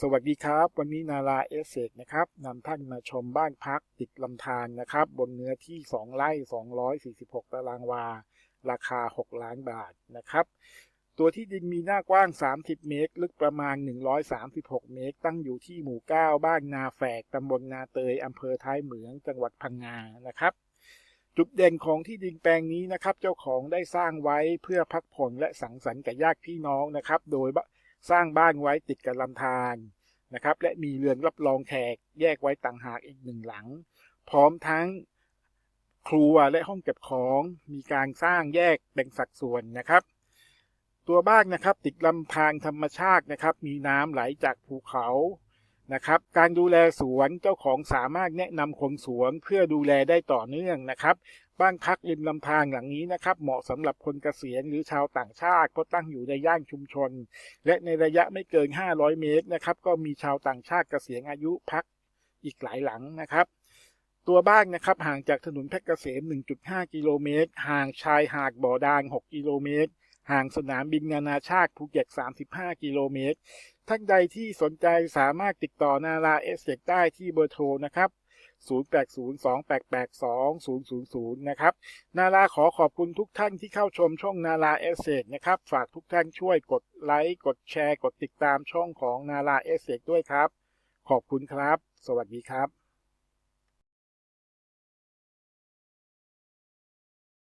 สวัสดีครับ วันนี้นาราเอสเซกนะครับนำท่านมาชมบ้านพักติดลำธารนะครับ บนเนื้อที่ 2 ไร่ 246 ตารางวา ราคา 6 ล้านบาทนะครับ ตัวที่ดินมีหน้ากว้าง 30 เมตร ลึกประมาณ 136 เมตร ตั้งอยู่ที่หมู่ 9 บ้านนาแฝกตำบลนาเตยอำเภอท้ายเหมืองจังหวัดพังงานะครับจุดเด่นของที่ดินแปลงนี้นะครับ เจ้าของได้สร้างไว้เพื่อพักผ่อนและสังสรรค์กับญาติพี่น้องนะครับ โดย สร้างบ้านไว้ติดกับลำธารนะครับ และมีเรือนรับรองแขกแยกไว้ต่างหากอีกหนึ่งหลัง พร้อมทั้งครัวและห้องเก็บของมีการสร้างแยกแบ่งสัดส่วนนะครับ ตัวบ้านนะครับติดลำธารธรรมชาตินะครับ มีน้ำไหลจากภูเขานะครับ การดูแลสวนเจ้าของสามารถแนะนำคนสวนเพื่อดูแลได้ต่อเนื่องนะครับ บ้านพักริมลำธารหลังนี้นะครับเหมาะสำหรับคนเกษียณหรือชาวต่างชาติเพราะตั้งอยู่ในย่านชุมชน และในระยะไม่เกิน 500 เมตรนะครับก็มีชาวต่างชาติเกษียณอายุพักอีกหลายหลังนะครับ ตัวบ้านนะครับห่างจากถนนเพชรเกษม 1.5 กิโลเมตร ห่างชายหาดบ่อดาน6กิโลเมตร ห่างสนามบินนานาชาติภูเก็ต 35 กิโลเมตร ท่านใดที่สนใจสามารถติดต่อนาราเอสเซกได้ที่เบอร์โทรนะครับ 0802882000 นะครับ นาราขอขอบคุณทุกท่านที่เข้าชมช่องนาราเอเซกนะครับ ฝากทุกท่านช่วยกดไลค์ กดแชร์ กดติดตามช่องของนาราเอเซกด้วยครับ ขอบคุณครับ สวัสดีครับ